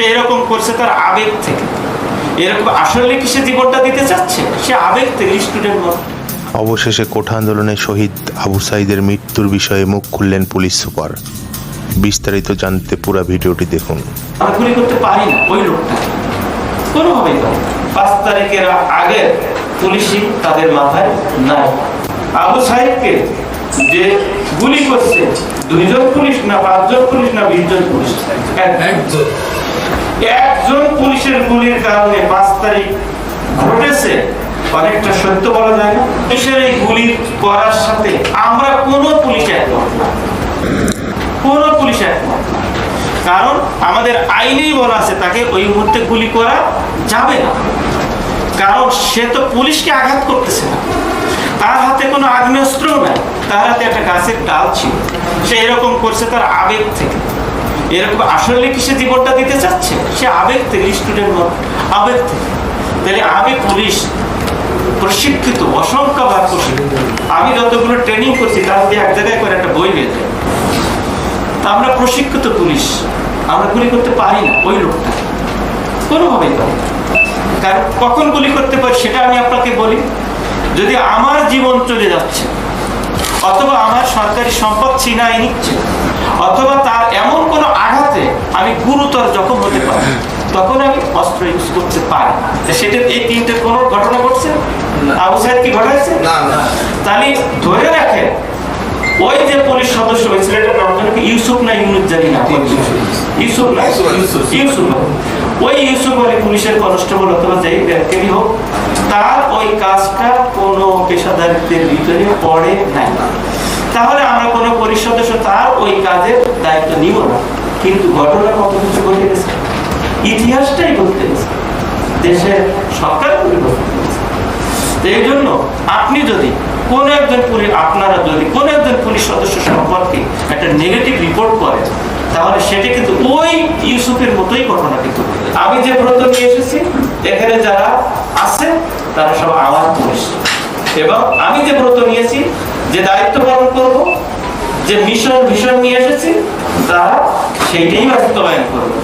সে এরকম করছে তার আবেগ থেকে। এরকম আসলে কি সে জীবনটা দিতে চাচ্ছে? সে আবেগ থেকে স্টুডেন্ট মতো অবশেষে কোঠা আন্দোলনে শহীদ আবু সাইদের মৃত্যুর বিষয়ে মুখ খুললেন পুলিশ সুপার। বিস্তারিত জানতে পুরো ভিডিওটি দেখুন। গুলি করতে পারি ওই লোকটা। কোনোভাবেই পারি পাঁচ তারিখের আগে পুলিশই তাদের মাথায় নাই আবু সাহেবকে যে গুলি করছে দুইজন পুলিশ না পাঁচজন পুলিশ না বিশজন পুলিশ? একজন একজন পুলিশের গুলির কারণে পাঁচ তারিখ ঘটেছে, অনেকটা সত্য বলা যায় না। পুলিশের এই গুলি করার সাথে আমরা কোনো পুলিশ একমত না। কোনো পুলিশ একমত না। কারণ আমাদের আইনেই বলা আছে, তাকে ওই মুহূর্তে গুলি করা যাবে না। কারণ সে তো পুলিশকে আঘাত করতেছে না। তার হাতে কোনো আগ্নেয়াস্ত্রও নাই, তার হাতে একটা গাছের ডাল ছিল। সে এরকম করছে তার আবেগ থেকে। এরকম আসলে কি সে জীবনটা দিতে চাচ্ছে? সে আবেগ থেকে স্টুডেন্ট আবেগ থেকে। তাহলে আমি পুলিশ, প্রশিক্ষিত অসংখ্যবার প্রশিক্ষিত আমি যতগুলো ট্রেনিং করছি, তার দিয়ে এক জায়গায় করে একটা বই যায় তা আমরা প্রশিক্ষিত পুলিশ, আমরা গুলি করতে পারি না ওই লোকটা। কোনোভাবেই পারি। কারণ কখন গুলি করতে পারি সেটা আমি আপনাকে বলি। যদি আমার জীবন চলে যাচ্ছে অথবা আমার সরকারি সম্পদ ছিনাই নিচ্ছে। অথবা তার এমন কোনো আঘাতে আমি গুরুতর জখম হতে পারি। তখন আমি অস্ত্র ইউজ করতে পারি সেটা এই তিনটে কোনো ঘটনা ঘটছে? আবু সাহেব কি ঘটাইছে? না না। তাহলে ধরে রাখেন ওই যে পুলিশ সদস্য হয়েছিল এটা ইউসুফ না ইউনুস জানি না ইউসুফ না? ইউসুফ। ইউসুফ। ওই ইউসুফ আলী পুলিশের কনস্টেবল অথবা যেই ব্যক্তিরই হোক, তার ওই কাজটা কোনো পেশাদারিত্বের ভিতরে পড়ে নাই। তাহলে আমরা কোনো পুলিশ সদস্য তার ওই কাজের দায়িত্ব নিব না। কিন্তু ঘটনা কত কিছু ঘটে গেছে। ইতিহাসটাই বলতে গেছে। দেশের সরকার পরিবর্তন এই জন্য আপনি যদি কোন একজন পুলিশ আপনারা যদি কোন একজন পুলিশ সদস্য সম্পর্কে একটা নেগেটিভ রিপোর্ট করেন তাহলে সেটা কিন্তু ওই ইউসুফের মতোই ঘটনা কিন্তু। আমি যে ব্রত নিয়ে এসেছি, এখানে যারা আছে, তারা সব আমার পুলিশ এবং আমি যে ব্রত নিয়েছি, যে দায়িত্ব পালন করব, যে মিশন ভিশন নিয়ে এসেছি, তারা সেইটাই বাস্তবায়ন করবে।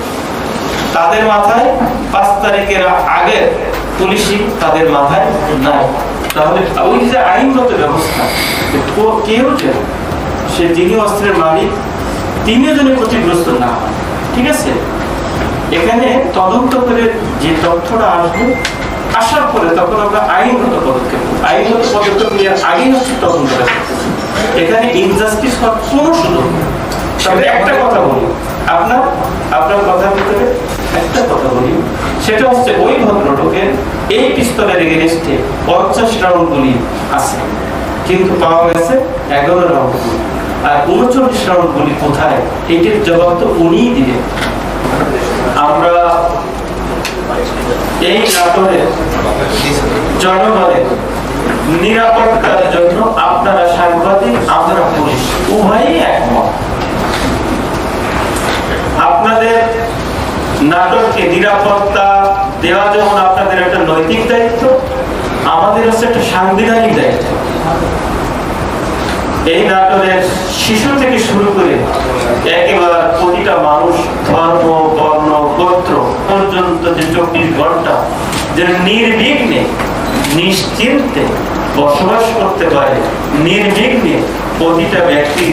তাদের মাথায় পাঁচ তারিখের আগে পুলিশই তাদের মাথায় নাই। তাহলে ওই যে আইনগত ব্যবস্থা, যে কেউ যেন সে যিনি অস্ত্রের মালিক তিনিও যেন ক্ষতিগ্রস্ত না হয় ঠিক আছে? এখানে তদন্ত করে যে তথ্যটা আসবে, আসার পরে তখন আমরা আইনগত পদক্ষেপ আইনগত পদক্ষেপ নেওয়ার আগেই হচ্ছে করতেছি। এখানে ইনজাস্টিস হওয়ার কোনো সুযোগ তবে একটা কথা বলি, আপনার আপনার কথার ভিতরে একটা কথা বলি, সেটা হচ্ছে ওই ভদ্রলোকের এই পিস্তলের এগেনস্টে পঞ্চাশ রাউন্ড গুলি আছে, কিন্তু পাওয়া গেছে এগারো রাউন্ড গুলি। আর উনচল্লিশ রাউন্ড গুলি কোথায়? এটির জবাব তো উনিই দিলেন আমরা এই নাটোরের জনগণের নিরাপত্তার জন্য আপনারা সাংবাদিক, আমরা পুলিশ, উভয়ই একমত। আপনাদের নাটককে নিরাপত্তা দেওয়া যেমন আপনাদের একটা নৈতিক দায়িত্ব আমাদের হচ্ছে একটা সাংবিধানিক দায়িত্ব। এই নাটকের শিশু থেকে শুরু করে একেবারে প্রতিটা মানুষ, ধর্ম, বর্ণ, গোত্র পর্যন্ত যে চব্বিশ ঘণ্টা যে নির্বিঘ্নে, নিশ্চিন্তে বসবাস করতে পারে, নির্বিঘ্নে প্রতিটা ব্যক্তি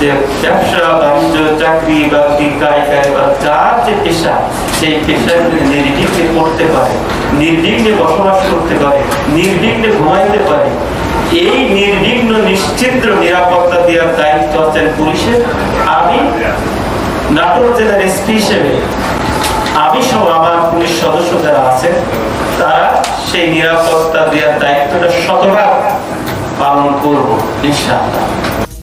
যে ব্যবসা, বাণিজ্য, চাকরি, বাকরি কায়িকায় বা যার যে পেশা, সেই পেশাগুলি নির্বিঘ্নে করতে পারে, নির্বিঘ্নে বসবাস করতে পারে, নির্বিঘ্নে ঘুমাইতে পারে এই নির্বিঘ্ন নিশ্চিদ্র নিরাপত্তা দেওয়ার দায়িত্ব আছেন পুলিশের, আমি নাটোর জেলার এসপি হিসেবে, আমি সহ আমার পুলিশ সদস্য যারা আছেন, তারা সেই নিরাপত্তা দেওয়ার দায়িত্বটা শতভাগ পালন করব, ইনশাআল্লাহ।